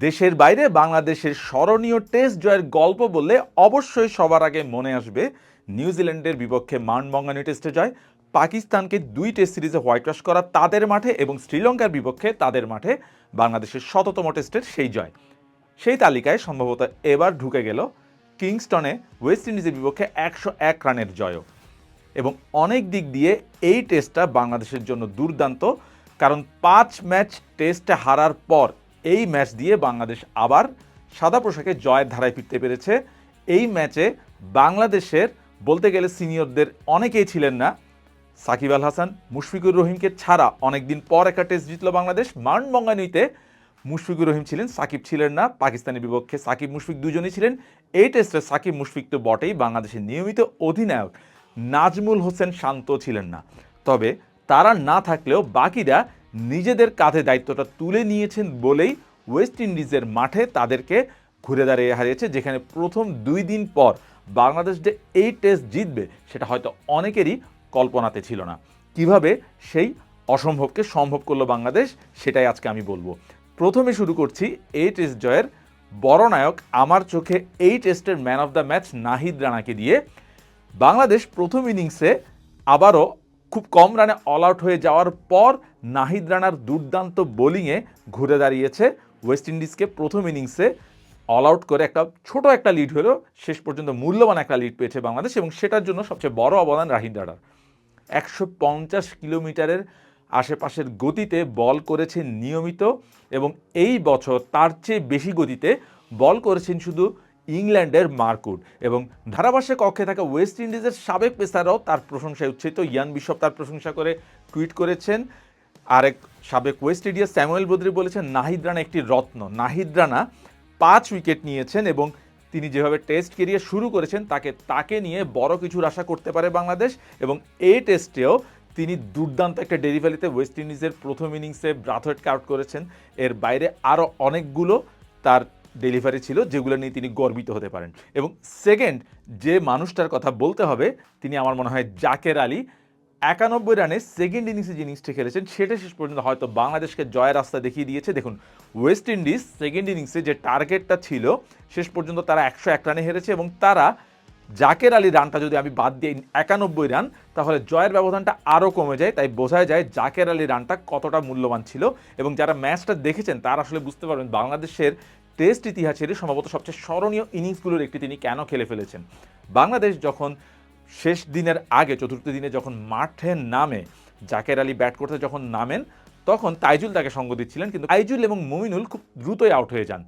দেশের বাইরে বাংলাদেশের স্মরণীয় টেস্ট জয়ের গল্প বললে অবশ্যই সবার আগে মনে আসবে নিউজিল্যান্ডের বিপক্ষে মানবঙ্গানী টেস্টে জয়, পাকিস্তানকে দুই টেস্ট সিরিজে হোয়াইট ওয়াশ করা তাদের মাঠে এবং শ্রীলঙ্কার বিপক্ষে তাদের মাঠে বাংলাদেশের শততম টেস্টের সেই জয়। সেই তালিকায় সম্ভবত এবার ঢুকে গেল কিংস্টনে ওয়েস্ট ইন্ডিজের বিপক্ষে একশো এক রানের জয়ও। এবং অনেক দিক দিয়ে এই টেস্টটা বাংলাদেশের জন্য দুর্দান্ত, কারণ পাঁচ ম্যাচ টেস্টে হারার পর এই ম্যাচ দিয়ে বাংলাদেশ আবার সাদা পোশাকে জয়ের ধারায় ফিরতে পেরেছে। এই ম্যাচে বাংলাদেশের বলতে গেলে সিনিয়রদের অনেকেই ছিলেন না। সাকিব আল হাসান, মুশফিকুর রহিমকে ছাড়া অনেকদিন পর একটা টেস্ট জিতল বাংলাদেশ। মান মানবঙ্গানীতে মুশফিকুর রহিম ছিলেন, সাকিব ছিলেন না। পাকিস্তানের বিপক্ষে সাকিব মুশফিক দুজনই ছিলেন। এই টেস্টে সাকিব মুশফিক তো বটেই, বাংলাদেশের নিয়মিত অধিনায়ক নাজমুল হোসেন শান্ত ছিলেন না। তবে তারা না থাকলেও বাকিরা নিজেদের কাঁধে দায়িত্বটা তুলে নিয়েছেন বলেই ওয়েস্ট ইন্ডিজের মাঠে তাদেরকে ঘুরে দাঁড়িয়ে হারিয়েছে, যেখানে প্রথম দুই দিন পর বাংলাদেশ যে এই টেস্ট জিতবে সেটা হয়তো অনেকেরই কল্পনাতে ছিল না। কীভাবে সেই অসম্ভবকে সম্ভব করল বাংলাদেশ সেটাই আজকে আমি বলব। প্রথমে শুরু করছি এই টেস্ট জয়ের বড় নায়ক আমার চোখে এই টেস্টের man of the match Nahid রানাকে দিয়ে। বাংলাদেশ প্রথম ইনিংসে আবারও খুব কম রানে অল আউট হয়ে যাওয়ার পর নাহিদ রানার দুর্দান্ত বোলিংয়ে ঘুরে দাঁড়িয়েছে। ওয়েস্ট ইন্ডিজকে প্রথম ইনিংসে অল আউট করে একটা ছোট একটা লিড হলেও শেষ পর্যন্ত মূল্যবান একটা লিড পেয়েছে বাংলাদেশ এবং সেটার জন্য সবচেয়ে বড় অবদান রাহিদ রানার। একশো পঞ্চাশ কিলোমিটারের আশেপাশের গতিতে বল করেছেন নিয়মিত এবং এই বছর তার চেয়ে বেশি গতিতে বল করেছেন শুধু ইংল্যান্ডের মার্কুট এবং ধারাভাষ্যে কক্ষে থাকা ওয়েস্ট ইন্ডিজের সাবেক পেসাররাও তার প্রশংসায় উচ্ছিত ইয়ান বিশপ তার প্রশংসা করে টুইট করেছেন। আরেক সাবেক ওয়েস্ট ইন্ডিয়ার স্যামুয়েল বদ্রি বলেছেন, নাহিদ রানা একটি রত্ন। নাহিদ রানা পাঁচ উইকেট নিয়েছেন এবং তিনি যেভাবে টেস্ট কেরিয়ার শুরু করেছেন, তাকে তাকে নিয়ে বড় কিছুর আশা করতে পারে বাংলাদেশ এবং এই টেস্টেও তিনি দুর্দান্ত একটা ডেলিভারিতে ওয়েস্ট ইন্ডিজের প্রথম ইনিংসে ব্রাথওয়েটকে আউট করেছেন। এর বাইরে আরও অনেকগুলো তার ডেলিভারি ছিল, যেগুলো নিয়ে তিনি গর্বিত হতে পারেন। এবং সেকেন্ড যে মানুষটার কথা বলতে হবে, তিনি আমার মনে হয় জাকের আলী, একানব্বই রানে সেকেন্ড ইনিংসে যে ইনিংসটা খেলেছেন, সেটা শেষ পর্যন্ত হয়তো বাংলাদেশকে জয়ের রাস্তা দেখিয়ে দিয়েছে। দেখুন ওয়েস্ট ইন্ডিজ সেকেন্ড ইনিংসে যে টার্গেটটা ছিল, শেষ পর্যন্ত তারা একশো এক রানে হেরেছে এবং তারা জাকের আলী রানটা যদি আমি বাদ দিই একানব্বই রান, তাহলে জয়ের ব্যবধানটা আরও কমে যায়। তাই বোঝা যায় জাকের আলী রানটা কতটা মূল্যবান ছিল এবং যারা ম্যাচটা দেখেছেন, তারা আসলে বুঝতে পারবেন বাংলাদেশের টেস্ট ইতিহাসের সম্ভবত সবচেয়ে স্মরণীয় ইনিংসগুলোর একটি তিনি কেন খেলে ফেলেছেন? বাংলাদেশ যখন শেষ দিনের আগে, চতুর্থ দিনে যখন মাঠে নামে, জাকের আলী ব্যাট করতে যখন নামেন, তখন তাইজুল তাকে সঙ্গ দিচ্ছিলেন, কিন্তু তাইজুল এবং মুমিনুল খুব দ্রুতই আউট হয়ে যান।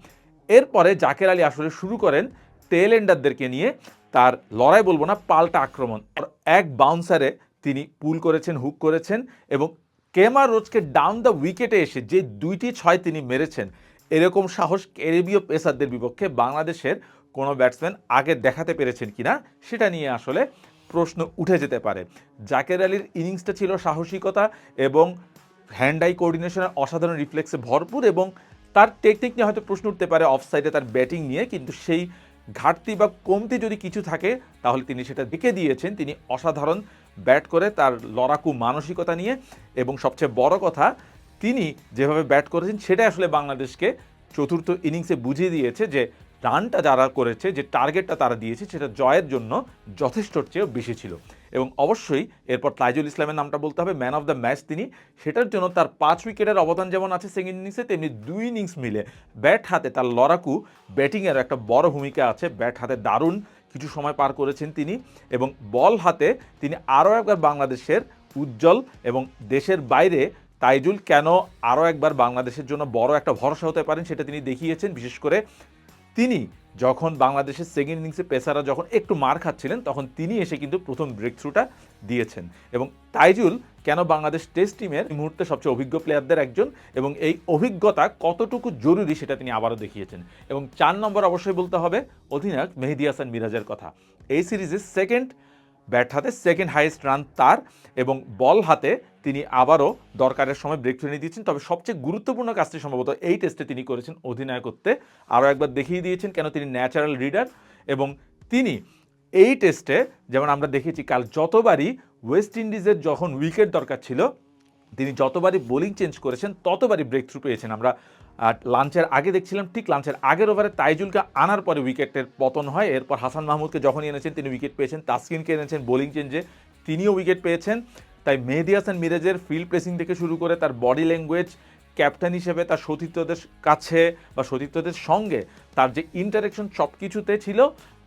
এরপরে জাকের আলী আসলে শুরু করেন টেল এন্ডারদেরকে নিয়ে। তার লড়াই বলব না, পাল্টা আক্রমণ। এক বাউন্সারে তিনি পুল করেছেন হুক করেছেন এবং কেমার রোজকে ডাউন দ্য উইকেটে এসে যে দুইটি ছয় তিনি মেরেছেন এরকম সাহস ক্যারিবীয় পেসারদের বিপক্ষে বাংলাদেশের কোনো ব্যাটসম্যান আগে দেখাতে পেরেছেন কিনা সেটা নিয়ে আসলে প্রশ্ন উঠে যেতে পারে। জাকের আলীর ইনিংসটা ছিল সাহসিকতা এবং হ্যান্ড আই কোঅর্ডিনেশনের অসাধারণ রিফ্লেক্সে ভরপুর এবং তার টেকনিক নিয়ে হয়তো প্রশ্ন উঠতে পারে অফ সাইডে তার ব্যাটিং নিয়ে, কিন্তু সেই ঘাটতি বা কমতি যদি কিছু থাকে, তাহলে তিনি সেটা দেখে দিয়েছেন। তিনি অসাধারণ ব্যাট করে তার লড়াকু মানসিকতা নিয়ে এবং সবচেয়ে বড় কথা তিনি যেভাবে ব্যাট করেছেন, সেটাই আসলে বাংলাদেশকে চতুর্থ ইনিংসে বুঝিয়ে দিয়েছে যে রানটা যারা করেছে, যে টার্গেটটা তারা দিয়েছে, সেটা জয়ের জন্য যথেষ্টর চেয়েও বেশি ছিল। এবং অবশ্যই এরপর তাইজুল ইসলামের নামটা বলতে হবে, ম্যান অফ দ্য ম্যাচ তিনি। সেটার জন্য তার পাঁচ উইকেটের অবদান যেমন আছে সেকেন্ড ইনিংসে, তেমনি দুই ইনিংস মিলে ব্যাট হাতে তার লড়াকু ব্যাটিংয়ের একটা বড় ভূমিকা আছে। ব্যাট হাতে দারুণ কিছু সময় পার করেছেন তিনি এবং বল হাতে তিনি আরও একবার বাংলাদেশের উজ্জ্বল এবং দেশের বাইরে তাইজুল, কেন আরও একবার বাংলাদেশের জন্য বড় একটা ভরসা হতে পারেন সেটা তিনি দেখিয়েছেন, বিশেষ করে তিনি যখন বাংলাদেশের সেকেন্ড ইনিংসে পেসাররা যখন একটু মার খাচ্ছিলেন, তখন তিনি এসে কিন্তু প্রথম ব্রেক থ্রুটা দিয়েছেন। এবং তাইজুল, কেন বাংলাদেশ টেস্ট টিমের এই মুহূর্তে সবচেয়ে অভিজ্ঞ প্লেয়ারদের একজন এবং এই অভিজ্ঞতা কতটুকু জরুরি সেটা তিনি আবারও দেখিয়েছেন। এবং চার নম্বর অবশ্যই বলতে হবে অধিনায়ক মেহেদি হাসান মিরাজের কথা। এই সিরিজের সেকেন্ড ব্যাট হাতে সেকেন্ড হাইয়েস্ট রান তার এবং বল হাতে তিনি আবারও দরকারের সময় ব্রেক থ্রু দিয়েছেন। তবে সবচেয়ে গুরুত্বপূর্ণ কাজটি সম্ভবত এই টেস্টে তিনি করেছেন অধিনায়কত্বে। আরও একবার দেখিয়ে দিয়েছেন কেন তিনি ন্যাচারাল রিডার এবং তিনি এই টেস্টে যেমন আমরা দেখেছি, কাল যতবারই ওয়েস্ট ইন্ডিজের যখন উইকেট দরকার ছিল, তিনি যতবারই বোলিং চেঞ্জ করেছেন, ততবারই ব্রেক থ্রু পেয়েছেন। আমরা আর লাঞ্চের আগে দেখছিলাম, ঠিক লাঞ্চের আগের ওভারে তাইজুলকে আনার পরে উইকেটের পতন হয়। এরপর হাসান মাহমুদকে যখনই এনেছেন, তিনি উইকেট পেয়েছেন। তাসকিনকে এনেছেন বোলিং চেঞ্জে, তিনিও উইকেট পেয়েছেন। তাই মেহেদি হাসান মিরাজের ফিল্ড প্লেসিং থেকে শুরু করে তার বডি ল্যাঙ্গুয়েজ ক্যাপ্টেন হিসেবে তার সতীর্থদের কাছে বা সতীর্থদের সঙ্গে তার যে ইন্টারেকশন সব কিছুতে ছিল,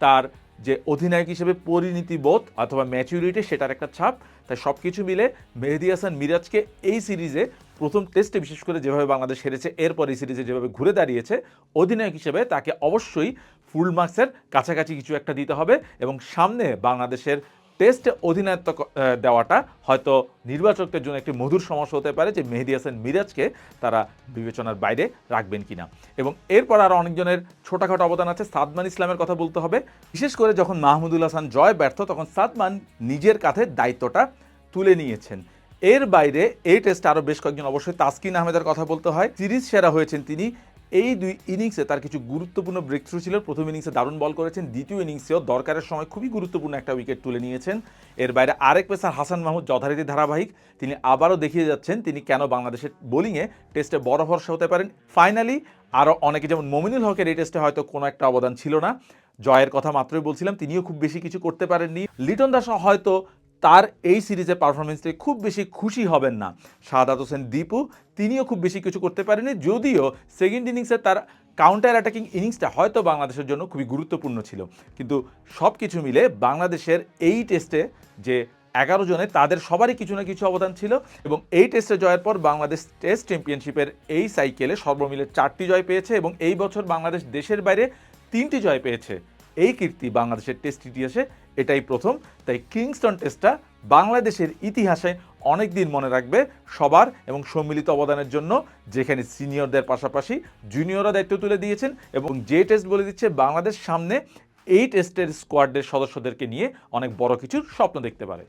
তার যে অধিনায়ক হিসেবে পরিণতি বোধ অথবা ম্যাচুরিটি সেটার একটা ছাপ। তাই সব কিছু মিলে মেহেদি হাসান মিরাজকে এই সিরিজে প্রথম টেস্টে বিশেষ করে যেভাবে বাংলাদেশ হেরেছে, এরপর এই সিরিজে যেভাবে ঘুরে দাঁড়িয়েছে, অধিনায়ক হিসেবে তাকে অবশ্যই ফুল মার্কসের কাছাকাছি কিছু একটা দিতে হবে এবং সামনে বাংলাদেশের টেস্টে অধিনায়ত্ব দেওয়াটা হয়তো নির্বাচকদের জন্য একটি মধুর সমস্যা হতে পারে যে মেহেদি হাসান মিরাজকে তারা বিবেচনার বাইরে রাখবেন কিনা। এবং এরপর আরও অনেকজনের ছোটখাটো অবদান আছে, সাদমান ইসলামের কথা বলতে হবে। বিশেষ করে যখন মাহমুদুল হাসান জয় ব্যর্থ, তখন সাদমান নিজের কাঁধে দায়িত্বটা তুলে নিয়েছেন। এর বাইরে এই টেস্টে আরও বেশ কয়েকজন অবশ্যই তাসকিন আহমেদের কথা বলতে হয়। সিরিজ সেরা হয়েছেন তিনি। এই দুই ইনিংসে তার কিছু গুরুত্বপূর্ণ ব্রেক থ্রু ছিল। প্রথম ইনিংসে দারুণ বল করেছেন। দ্বিতীয় ইনিংসেও দরকারের সময় খুবই গুরুত্বপূর্ণ একটা উইকেট তুলে নিয়েছেন। এর বাইরে আরেক পেসার হাসান মাহমুদ যথারীতি ধারাবাহিক। তিনি আবারও দেখিয়ে যাচ্ছেন তিনি কেন বাংলাদেশের বোলিংয়ে টেস্টে বড় ভরসা হতে পারেন। ফাইনালি আরও অনেকে যেমন মমিনুল হকের এই টেস্টে হয়তো কোনো একটা অবদান ছিল না। জয়ের কথা মাত্রই বলছিলাম, তিনিও খুব বেশি কিছু করতে পারেননি। লিটন দাস হয়তো তার এই সিরিজের পারফরমেন্সে খুব বেশি খুশি হবেন না। শাহাদাত হোসেন দীপু, তিনিও খুব বেশি কিছু করতে পারেনি, যদিও সেকেন্ড ইনিংসে তার কাউন্টার অ্যাটাকিং ইনিংসটা হয়তো বাংলাদেশের জন্য খুবই গুরুত্বপূর্ণ ছিল। কিন্তু সব কিছু মিলে বাংলাদেশের এই টেস্টে যে এগারো জনে, তাদের সবারই কিছু না কিছু অবদান ছিল এবং এই টেস্টে জয়ের পর বাংলাদেশ টেস্ট চ্যাম্পিয়নশিপের এই সাইকেলে সর্বমিলে চারটি জয় পেয়েছে এবং এই বছর বাংলাদেশ দেশের বাইরে তিনটি জয় পেয়েছে। এই কীর্তি বাংলাদেশের টেস্ট ইতিহাসে এটাই প্রথম। তাই কিংস্টন টেস্টটা বাংলাদেশের ইতিহাসে অনেক দিন মনে রাখবে সবার এবং সম্মিলিত অবদানের জন্য, যেখানে সিনিয়রদের পাশাপাশি জুনিয়ররা দায়িত্ব তুলে দিয়েছেন এবং যে টেস্ট বলে দিচ্ছে বাংলাদেশ সামনে এই টেস্টের স্কোয়াডের সদস্যদেরকে নিয়ে অনেক বড় কিছুর স্বপ্ন দেখতে পারে।